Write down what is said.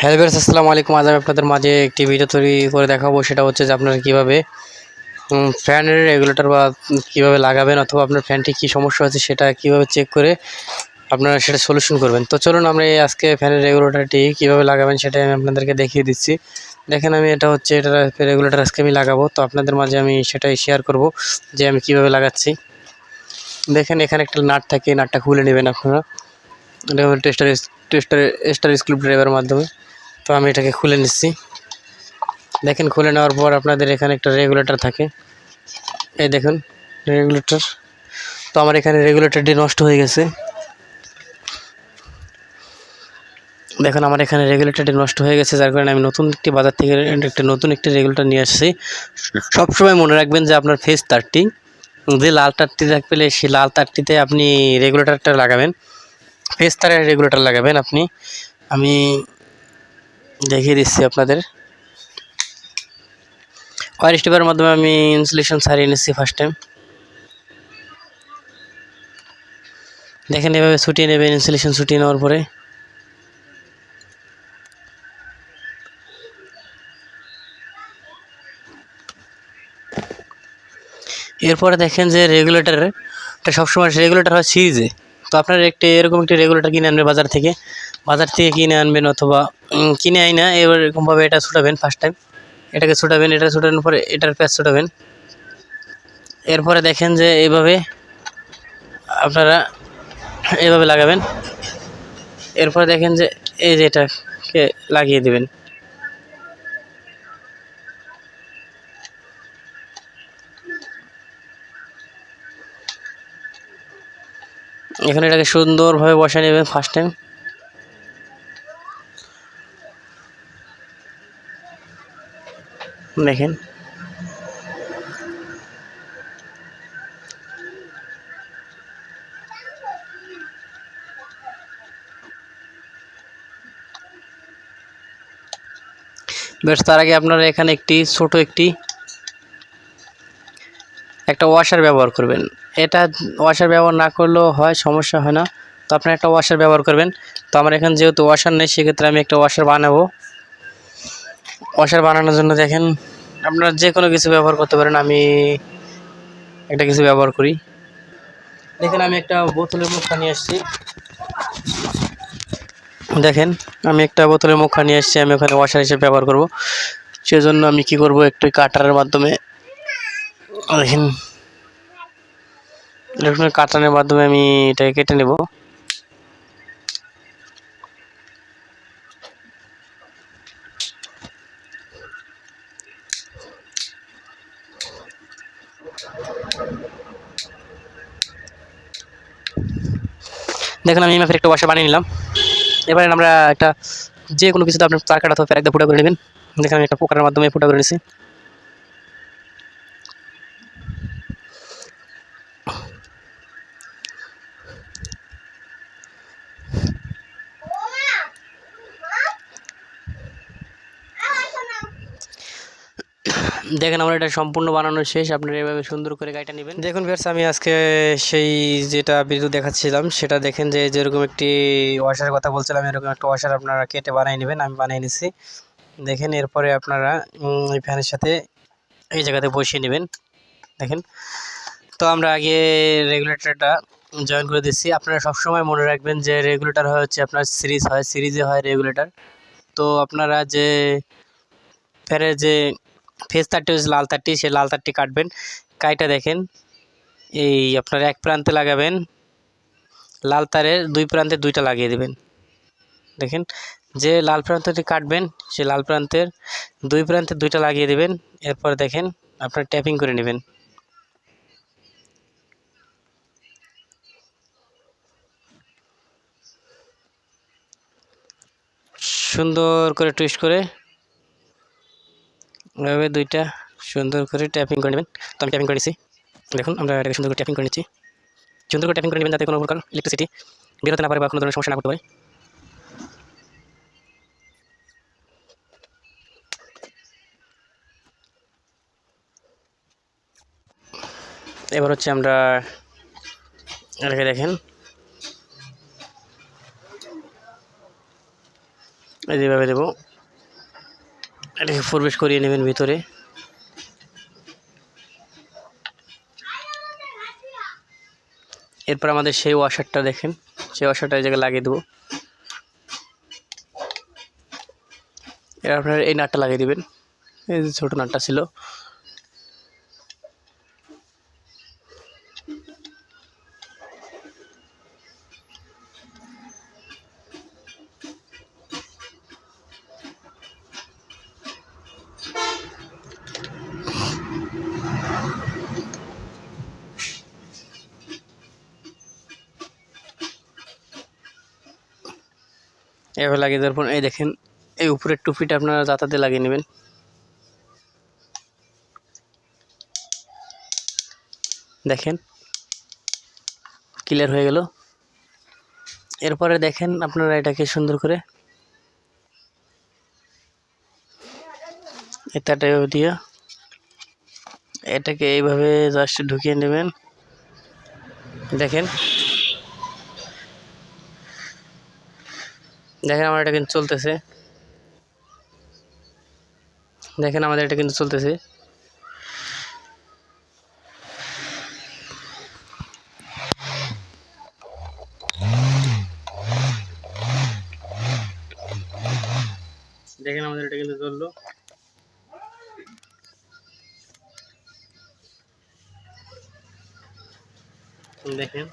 Hello viewers, আসসালামু আলাইকুম। আজ আমি আপনাদের মাঝে একটি ভিডিও তৈরি করে দেখাবো। সেটা হচ্ছে যে আপনারা কীভাবে ফ্যানের রেগুলেটর বা কীভাবে লাগাবেন অথবা আপনার ফ্যানটি কী সমস্যা আছে সেটা কীভাবে চেক করে আপনারা সেটা সলিউশন করবেন। তো চলুন আমরা এই আজকে ফ্যানের রেগুলেটরটি কীভাবে লাগাবেন সেটাই আমি আপনাদেরকে দেখিয়ে দিচ্ছি। দেখেন আমি এটা হচ্ছে, এটা রেগুলেটর আজকে আমি লাগাবো। তো আপনাদের মাঝে আমি সেটাই শেয়ার করব যে আমি কীভাবে লাগাচ্ছি। দেখেন এখানে একটা নাট থাকে নাটটা খুলে নেবেন আপনারা। টেস্টার টেস্টার স্টার স্ক্রু ড্রাইভারের মাধ্যমে। তো আমি এটাকে খুলে নিচ্ছি। দেখেন, খুলে নেওয়ার পর আপনাদের এখানে একটা রেগুলেটর থাকে। এই দেখুন রেগুলেটর তো আমার এখানে রেগুলেটরটি নষ্ট হয়ে গেছে। দেখুন, আমার এখানে রেগুলেটরটি নষ্ট হয়ে গেছে, যার কারণে আমি নতুন একটি বাজার থেকে একটা নতুন একটি রেগুলেটর নিয়ে আসছি। সবসময় মনে রাখবেন যে আপনার ফেস তারটি যে লাল তারটি রাখবে সেই লাল তারটিতে আপনি রেগুলেটরটা লাগাবেন। ফেস তারের রেগুলেটর লাগাবেন আপনি। আমি দেখিয়ে দিচ্ছি আপনাদের। ওয়ার স্টেপের মাধ্যমে আমি ইনসুলেশন সারিয়ে নিচ্ছি ফার্স্ট টাইম দেখেন এভাবে ছুটিয়ে নেবেন ইনসুলেশন ছুটিয়ে নেওয়ার পরে। এরপরে দেখেন যে রেগুলেটর এটা সবসময় রেগুলেটর হয় সিরিজে। তো আপনার একটি এরকম একটি রেগুলেটর কিনে আনবেন বাজার থেকে। বাজার থেকে কিনে আনবেন অথবা কিনে আই না এবার এরকমভাবে এটা ছুটাবেন ফার্স্ট টাইম এটাকে ছুটাবেন এটা ছুটানোর পরে এটার প্যাচ ছুটাবেন। এরপরে দেখেন যে এইভাবে আপনারা এভাবে লাগাবেন। এরপরে দেখেন যে এই যে এটাকে লাগিয়ে দেবেন। এখানে এটাকে সুন্দরভাবে বসে নেবেন ফার্স্ট টাইম দেখেন। বেশ, তার আগে আপনারা এখানে একটি, ছোট একটি, একটা ওয়াশার ব্যবহার করবেন। এটা ওয়াশার ব্যবহার না করলেও হয়, সমস্যা হয় না। তো আপনারা একটা ওয়াশার ব্যবহার করবেন। তো আমার এখানে যেহেতু ওয়াশার নেই, সেক্ষেত্রে আমি একটা ওয়াশার বানাবো। ওয়াশার বানানোর জন্য দেখেন, আপনারা যে কোনো কিছু ব্যবহার করতে পারেন, আমি একটা কিছু ব্যবহার করি। দেখেন, আমি একটা বোতলের মুখটা নিয়ে আসছি। দেখেন, আমি একটা বোতলের মুখা নিয়ে এসেছি আমি ওখানে ওয়াশার হিসেবে ব্যবহার করব। সেজন্য আমি কি করব, একটু কাটারের মাধ্যমে। দেখেন এরকম কাটানের মাধ্যমে আমি এটাকে কেটে নেব। দেখেন, আমি মাপের একটা ওয়াশার বানিয়ে নিলাম। এবারে আমরা একটা যে কোনো কিছুতে আপনার তার কাটা অথবা প্যারাক দিয়ে ফুটা করে নেবেন। দেখেন, আমি একটা পোকারের মাধ্যমে ফুটা করে নিছি। দেখেন আমার এটা সম্পূর্ণ বানানো শেষ। আপনারা এভাবে সুন্দর করে গাড়িটা নেবেন। দেখুন ভিউয়ার্স আমি আজকে সেই যেটা বিদ্যুৎ দেখাচ্ছিলাম, সেটা দেখেন যে যেরকম একটি ওয়াশার কথা বলছিলাম, এরকম একটা ওয়াশার আপনারা কেটে বানিয়ে নেবেন, আমি বানিয়ে নিছি। দেখেন এরপরে আপনারা এই ফ্যানের সাথে এই জায়গাতে বসিয়ে নেবেন। দেখেন। তো আমরা আগে রেগুলেটরটা জয়েন করে দিচ্ছি। আপনারা সবসময় মনে রাখবেন যে রেগুলেটর হয় হচ্ছে আপনার সিরিজ হয় সিরিজে হয় রেগুলেটর তো আপনারা যে ফ্যানের যে ফেস তারটি হচ্ছে লাল তারটি, সেই লাল তারটি কাটবেন। কাইটা দেখেন, এই আপনার এক প্রান্তে লাগাবেন, লাল তারের দুই প্রান্তে দুইটা লাগিয়ে দেবেন। দেখেন, যে লাল প্রান্তটি কাটবেন, সে লাল প্রান্তের দুই প্রান্তে দুইটা লাগিয়ে দেবেন। এরপর দেখেন, আপনার ট্যাপিং করে নেবেন। সুন্দর করে টুইস্ট করে এভাবে দুইটা সুন্দর করে ট্যাপিং করে নেবেন। তো আমি ট্যাপিং করেছি। দেখুন, আমরা এটাকে সুন্দর করে ট্যাপিং করে নিচ্ছি। সুন্দর করে ট্যাপিং করে নেবেন যাতে কোনো প্রকার ইলেকট্রিসিটি বেরোতে না পারে বা কোনো ধরনের সমস্যা না করতে পারে। এবার হচ্ছে আমরা রেখে দেখেন। এই যেভাবে দেবো। এটাকে প্রবেশ করিয়ে নেবেন ভিতরে। এরপর আমাদের সেই ওয়াশারটা দেখেন। সেই ওয়াশারটা এই জায়গায় লাগিয়ে দেবো। এর আপনার এই নাটটা লাগিয়ে দেবেন। এই যে ছোটো নাটটা ছিল। এভাবে লাগিয়ে দেওয়ার পর, এই দেখেন, এই উপরের টুপিটা আপনারা যাতাতে লাগিয়ে নেবেন। দেখেন ক্লিয়ার হয়ে গেল। এরপরে দেখেন আপনারা এটাকে সুন্দর করে এটাটা দিয়ে এটাকে এইভাবে জাস্ট ঢুকিয়ে নেবেন। দেখেন দেখেন আমার এটা কিন্তু চলতেছে। দেখেন আমাদের এটা কিন্তু চলতেছে। দেখেন আমাদের এটা কিন্তু চলল। দেখেন।